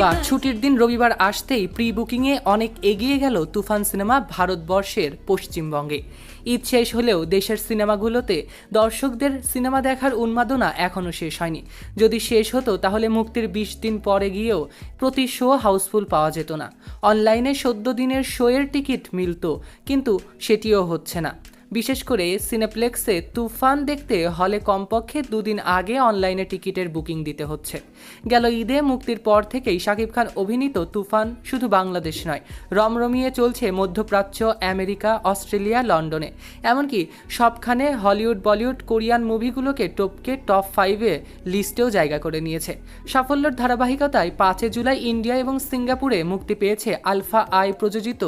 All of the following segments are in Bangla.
বা ছুটির দিন রবিবার আসতেই প্রি বুকিংয়ে অনেক এগিয়ে গেল তুফান সিনেমা ভারতবর্ষের পশ্চিমবঙ্গে। ঈদ শেষ হলেও দেশের সিনেমাগুলোতে দর্শকদের সিনেমা দেখার উন্মাদনা এখনও শেষ হয়নি। যদি শেষ হতো তাহলে মুক্তির বিশ দিন পরে গিয়েও প্রতি শো হাউসফুল পাওয়া যেত না। অনলাইনে সদ্য দিনের শোয়ের টিকিট মিলত কিন্তু সেটিও হচ্ছে না। বিশেষ করে সিনেপ্লেক্সে তুফান দেখতে হলে কমপক্ষে দুদিন আগে অনলাইনে টিকিটের বুকিং দিতে হচ্ছে। গেল ঈদে মুক্তির পর থেকেই শাকিব খান অভিনীত তুফান শুধু বাংলাদেশ নয়, রমরমিয়ে চলছে মধ্যপ্রাচ্য, আমেরিকা, অস্ট্রেলিয়া, লন্ডনে। এমনকি সবখানে হলিউড, বলিউড, কোরিয়ান মুভিগুলোকে টপকে টপ ফাইভে লিস্টেও জায়গা করে নিয়েছে। সাফল্যের ধারাবাহিকতায় পাঁচে জুলাই ইন্ডিয়া এবং সিঙ্গাপুরে মুক্তি পেয়েছে আলফা আই প্রযোজিত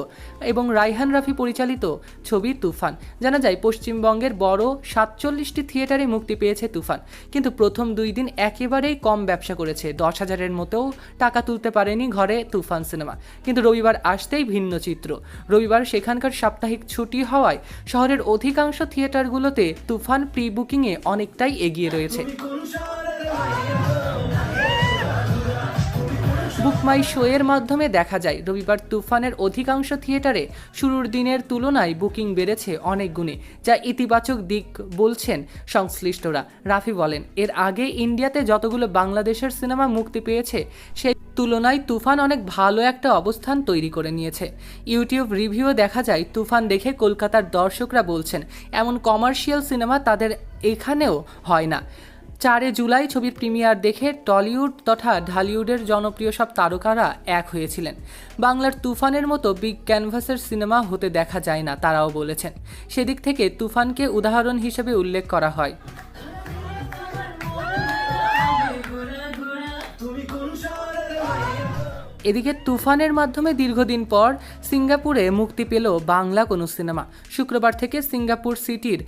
এবং রাইহান রাফি পরিচালিত ছবি তুফান জানা যায়, পশ্চিমবঙ্গের বড় সাতচল্লিশটি থিয়েটারে মুক্তি পেয়েছে তুফান। কিন্তু প্রথম দুই দিন একেবারেই কম ব্যবসা করেছে। দশ হাজারের মতোও টাকা তুলতে পারেনি ঘরে তুফান সিনেমা। কিন্তু রবিবার আসতেই ভিন্ন চিত্র। রবিবার সেখানকার সাপ্তাহিক ছুটি হওয়ায় শহরের অধিকাংশ থিয়েটারগুলোতে তুফান প্রি বুকিংয়ে অনেকটাই এগিয়ে রয়েছে। বুকমাই শো এর মাধ্যমে দেখা যায়, রবিবার তুফানের অধিকাংশ থিয়েটারে শুরুর দিনের তুলনায় বুকিং বেড়েছে অনেক গুণে, যা ইতিবাচক দিক বলছেন সংশ্লিষ্টরা। রাফি বলেন, এর আগে ইন্ডিয়াতে যতগুলো বাংলাদেশের সিনেমা মুক্তি পেয়েছে, সেই তুলনায় তুফান অনেক ভালো একটা অবস্থান তৈরি করে নিয়েছে। ইউটিউব রিভিউ দেখা যায়, তুফান দেখে কলকাতার দর্শকরা বলছেন, এমন কমার্শিয়াল সিনেমা তাদের এখানেও হয় না। চারে জুলাই ছবির প্রিমিয়ার দেখে টলিউড তথা ঢালিউডের জনপ্রিয় সব তারকারা এক হয়েছিলেন। বাংলার তুফানের মতো বিগ ক্যানভাসের সিনেমা হতে দেখা যায় না, তারাও বলেছেন। সেদিক থেকে তুফানকে উদাহরণ হিসেবে উল্লেখ করা হয়। এদিকে তুফানের মাধ্যমে দীর্ঘদিন পর সিঙ্গাপুরে মুক্তি পেল বাংলা কোনো সিনেমা। শুক্রবার থেকে সিঙ্গাপুর সিটির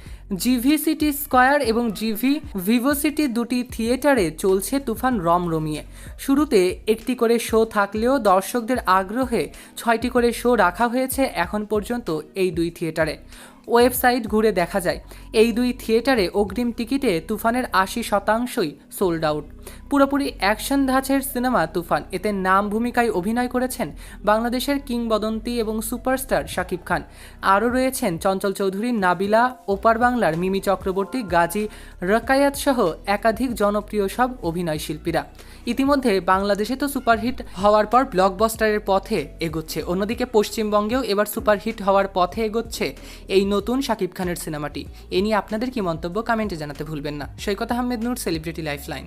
জিভি সিটি স্কয়ার এবং জিভি ভিভো সিটি দুটি থিয়েটারে চলছে তুফান রমরমিয়ে। শুরুতে একটি করে শো থাকলেও দর্শকদের আগ্রহে ছয়টি করে শো রাখা হয়েছে এখন পর্যন্ত এই দুই থিয়েটারে। ওয়েবসাইট ঘুরে দেখা যায়। এই দুই থিয়েটারে অগ্রিম টিকিটে তুফানের আশি শতাংশই সোল্ড আউট। পুরোপুরি অ্যাকশন ধাঁচের সিনেমা তুফান। এতে নাম ভূমিকায় অভিনয় করেছেন বাংলাদেশের কিংবদন্তি এবং সুপারস্টার শাকিব খান। আরও রয়েছেন চঞ্চল চৌধুরী, নাবিলা, ওপার বাংলার মিমি চক্রবর্তী, গাজী রকায়াত সহ একাধিক জনপ্রিয় সব অভিনয় শিল্পীরা। ইতিমধ্যে বাংলাদেশে তো সুপারহিট হওয়ার পর ব্লকবাস্টারের পথে এগোচ্ছে। অন্যদিকে পশ্চিমবঙ্গেও এবার সুপারহিট হওয়ার পথে এগোচ্ছে এই নতুন শাকিব খানের সিনেমাটি। এ নিয়ে আপনাদের কি মন্তব্য কমেন্টে জানাতে ভুলবেন না। Saikat Ahmed Noor celebrity lifeline